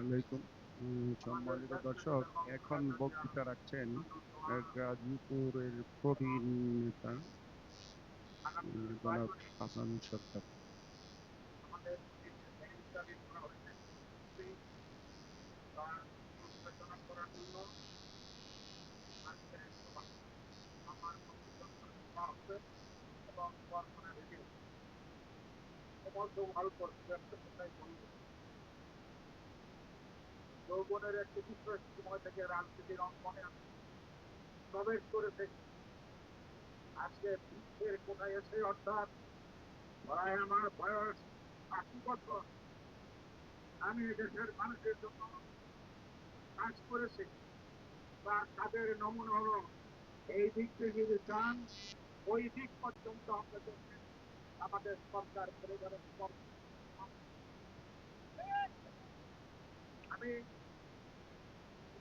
আলাইকুম। সম্মানিত দর্শক এখন বক্তৃতা রাখছেন গাজীপুরের প্রবীণ নেতা জনাব হাসান সরকার যৌবনের একটি বিশেষ সময় থেকে রাজনীতির অঙ্গনে প্রবেশ করেছে আজকে বৃক্ষের কোথায় এসে অর্থাৎ প্রায় আমার বয়স আশি বছর, আমি দেশের মানুষের জন্য কাজ করেছি বা তাদের নমুনা হলো এই দিক থেকে যদি চান ওই দিক পর্যন্ত আমরা যদি আমাদের সরকার পরিবারের আমি বিশেষ দলাটা আত্মজীবন শেষ করে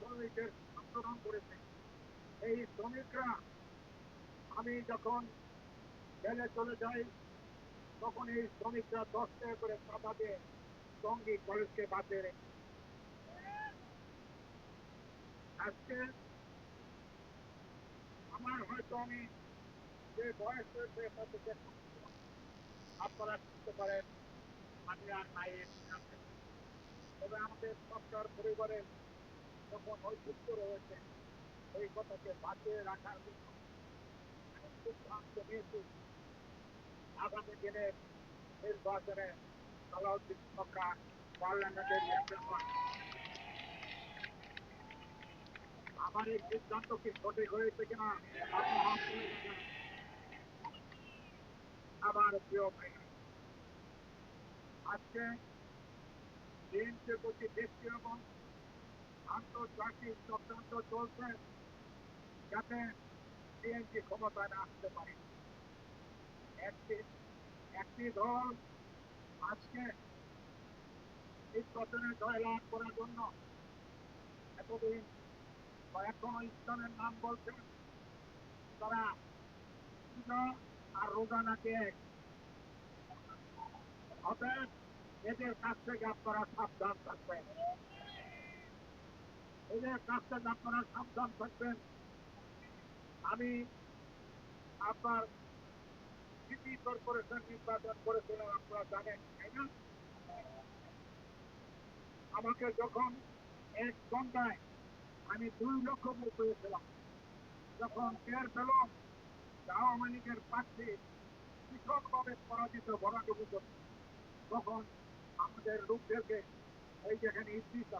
শ্রমিকের আন্দোলন করেছি। এই শ্রমিকরা, আমি যখন জেলে চলে যাই, তখন এই শ্রমিকরা দশ টাকা করে চাঁদা দিয়ে টঙ্গী কলেজকে বাঁচে রেখে আজকে আমার হয়তো আমি যে বয়স হয়েছে যে আপনারা শুনতে পারেন, আমি আর নাই তবে আমাদের সরকার পরিবারের যখন রয়েছে, এই কথাকে বাঁচিয়ে রাখার সিদ্ধান্ত নিয়েছি আগামী দিনে নির্বাচনে আমার এই সিদ্ধান্ত কি হয়েছে। আমার প্রিয় আজকে বিএনপির এবং আন্তর্জাতিক চক্রান্ত চলছে, যাতে বিএনপি ক্ষমতায় আসতে পারে। একটি একটি দল আজকে নির্বাচনে জয়লাভ করার জন্য এতদিন কয়েকজন স্থানের নাম বলছেন তারা পূজা আর রোজানাকে এক। অতএব এদের কাছ থেকে আপনারা সাবধান থাকবেন এদের কাছ থেকে আপনারা সাবধান থাকবেন। আমি আপনার সিটি কর্পোরেশন নির্বাচন করেছিলাম, আপনারা জানেন, তাই না? আমাকে যখন এক ঘন্টায় আমি দুই লক্ষ ভোট পেয়েছিলাম, যখন টের পেল যে আওয়ামী লীগের প্রার্থী ভীষণভাবে পরাজিত করছে তখন আমাদের লোকদেরকে এই যেখানে আছে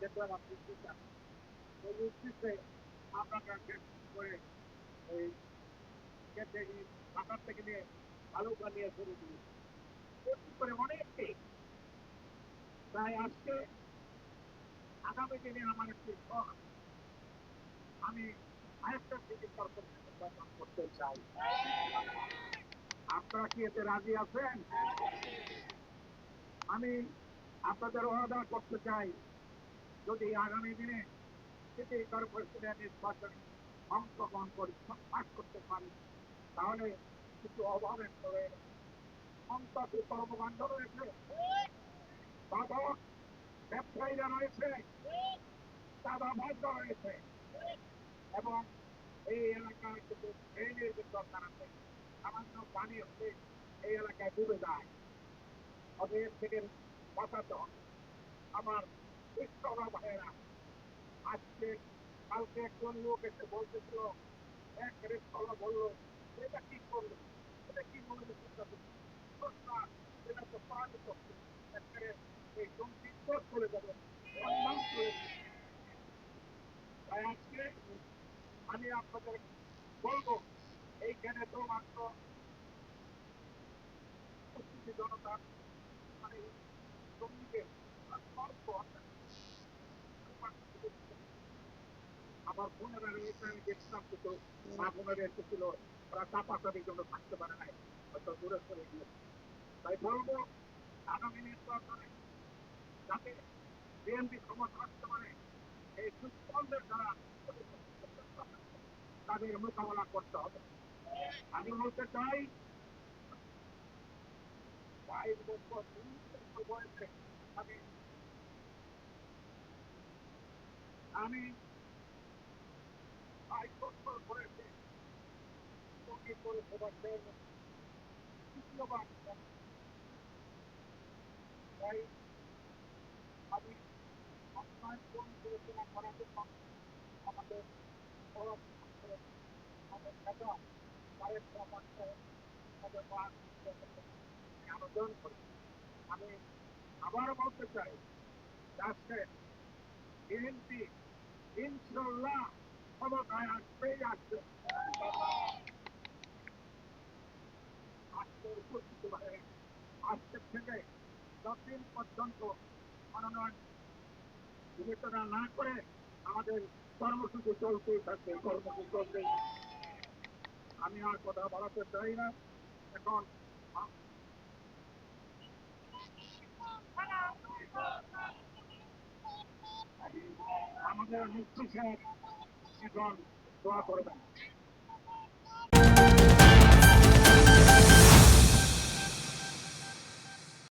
দেখলাম আপনি ওই আমরা কাছে করে ওই থেকে নিয়ে তালুকা নিয়ে শুরু দিই করে অনেককে তাই আজকে আগামী দিনে আমার একটি শখ। আমি আরেকটা করতে চাই। আপনারা কি এতে রাজি আছেন? আমি আপনাদের অর্ডার করতে চাই। যদি আগামী দিনে সিটি কর্পোরেশনের নির্বাচনে অংশগ্রহণ করি পাঠ করতে পারি, তাহলে কিছু অভাবের তবে সন্ত্রাসী কর্মকাণ্ড রয়েছে। ব্যবসায়ীরা রয়েছে। দাদা ভাজা রয়েছে। এবং এই এলাকায় কিছু ড্রেনের যে দরকার আছে, সামান্য পানি হলে এই এলাকায় ডুবে যায়। ওদের থেকে বাঁচাতে আমার কালকে একজন লোক এসে বলতেছিল এক জঙ্গি চলে আজকে আমি আপনাদের বলব এইখানে তো মাত্র জনতা মানে জঙ্গিদের অল্প আমার তাদের মোকাবেলা করতে হবে আমি বলতে চাই বাইশ বছর বয়সে আমি আমি বাইশ বছর বয়সে তাই আমি আপনার কোন করার জন্য আমাদের আমাদের আবেদন করি আমি আবার বলতে চাই আজকে বিএনপি ইনশাল্লাহ ক্ষমতায় আসবে আজকে উপস্থিত হয়ে আজকে থেকে যতদিন পর্যন্ত মনোনয়ন বিবেচনা না করে আমাদের কর্মসূচি চলতেই থাকবে, কর্মসূচি চলতেই আমি আর কথা বাড়াতে চাই না। এখন আমাদের মুক্তি সাহেব এখন দোয়া করবেন।